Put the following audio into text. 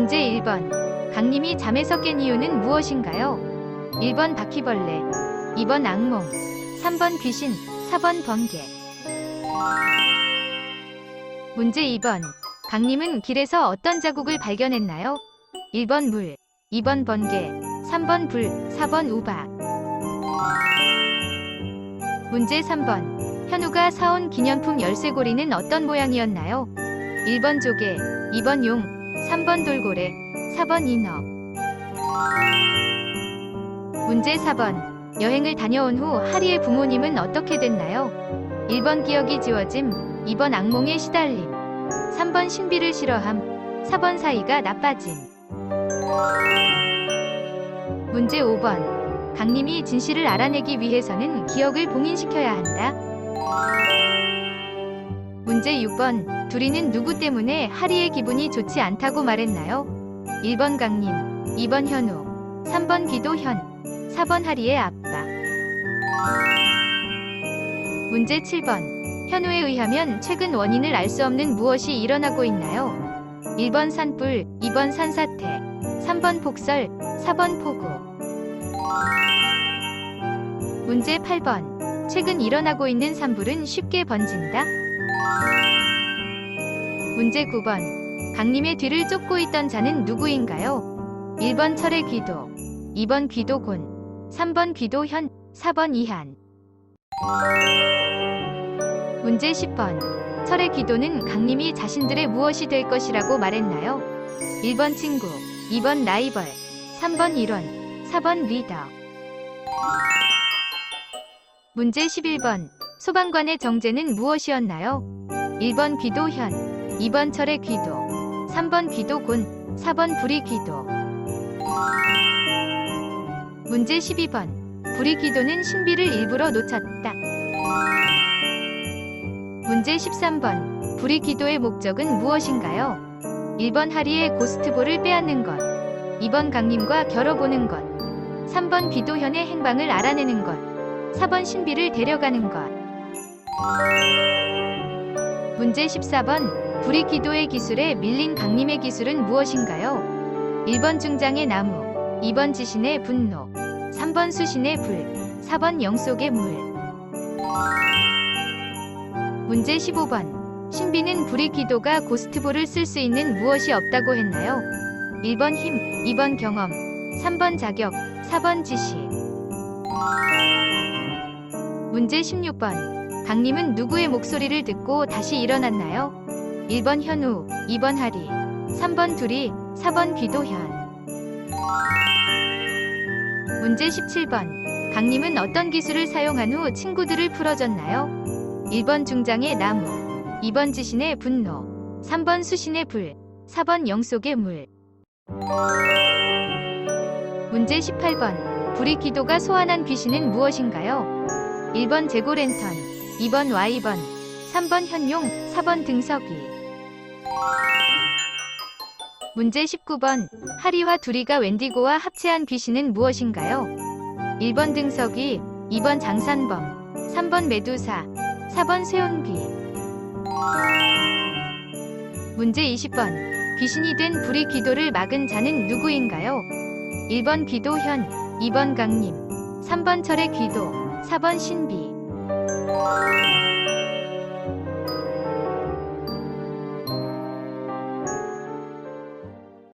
문제 1번. 강림이 잠에서 깬 이유는 무엇인가요? 1번 바퀴벌레, 2번 악몽, 3번 귀신, 4번 번개. 문제 2번. 강림은 길에서 어떤 자국을 발견했나요? 1번 물, 2번 번개, 3번 불, 4번 우박. 문제 3번. 현우가 사온 기념품 열쇠고리는 어떤 모양이었나요? 1번 조개, 2번 용, 3번 돌고래, 4번 인어. 문제 4번. 여행을 다녀온 후 하리의 부모님은 어떻게 됐나요? 1번 기억이 지워짐, 2번 악몽에 시달림, 3번 신비를 싫어함, 4번 사이가 나빠짐. 문제 5번. 강림이 진실을 알아내기 위해서는 기억을 봉인시켜야 한다. 문제 6번. 둘이는 누구 때문에 하리의 기분이 좋지 않다고 말했나요? 1번 강림, 2번 현우, 3번 기도현, 4번 하리의 아빠. 문제 7번. 현우에 의하면 최근 원인을 알 수 없는 무엇이 일어나고 있나요? 1번 산불, 2번 산사태, 3번 폭설, 4번 폭우. 문제 8번. 최근 일어나고 있는 산불은 쉽게 번진다. 문제 9번. 강림의 뒤를 쫓고 있던 자는 누구인가요? 1번 철의 귀도, 2번 귀도곤, 3번 귀도현, 4번 이한. 문제 10번. 철의 귀도는 강림이 자신들의 무엇이 될 것이라고 말했나요? 1번 친구, 2번 라이벌, 3번 일원, 4번 리더. 문제 11번. 소방관의 정제는 무엇이었나요? 1번 귀도현, 2번 철의 귀도, 3번 귀도곤, 4번 불이 귀도. 문제 12번. 불이 귀도는 신비를 일부러 놓쳤다. 문제 13번. 불이 귀도의 목적은 무엇인가요? 1번 하리의 고스트볼을 빼앗는 것, 2번 강림과 겨뤄보는 것, 3번 귀도현의 행방을 알아내는 것, 4번 신비를 데려가는 것. 문제 14번. 불이 기도의 기술에 밀린 강림의 기술은 무엇인가요? 1번 중장의 나무, 2번 지신의 분노, 3번 수신의 불, 4번 영속의 물. 문제 15번. 신비는 불이 기도가 고스트볼을 쓸 수 있는 무엇이 없다고 했나요? 1번 힘, 2번 경험, 3번 자격, 4번 지시. 문제 16번. 강림은 누구의 목소리를 듣고 다시 일어났나요? 1번 현우, 2번 하리, 3번 둘이, 4번 귀도현. 문제 17번. 강림은 어떤 기술을 사용한 후 친구들을 풀어줬나요? 1번 중장의 나무, 2번 지신의 분노, 3번 수신의 불, 4번 영속의 물. 문제 18번. 불이 기도가 소환한 귀신은 무엇인가요? 1번 제고랜턴, 2번 와이번, 3번 현용, 4번 등석이. 문제 19번. 하리와 두리가 웬디고와 합체한 귀신은 무엇인가요? 1번 등석이, 2번 장산범, 3번 메두사, 4번 세운귀. 문제 20번. 귀신이 된 불이 기도를 막은 자는 누구인가요? 1번 귀도현, 2번 강림, 3번 철의 귀도, 4번 신비.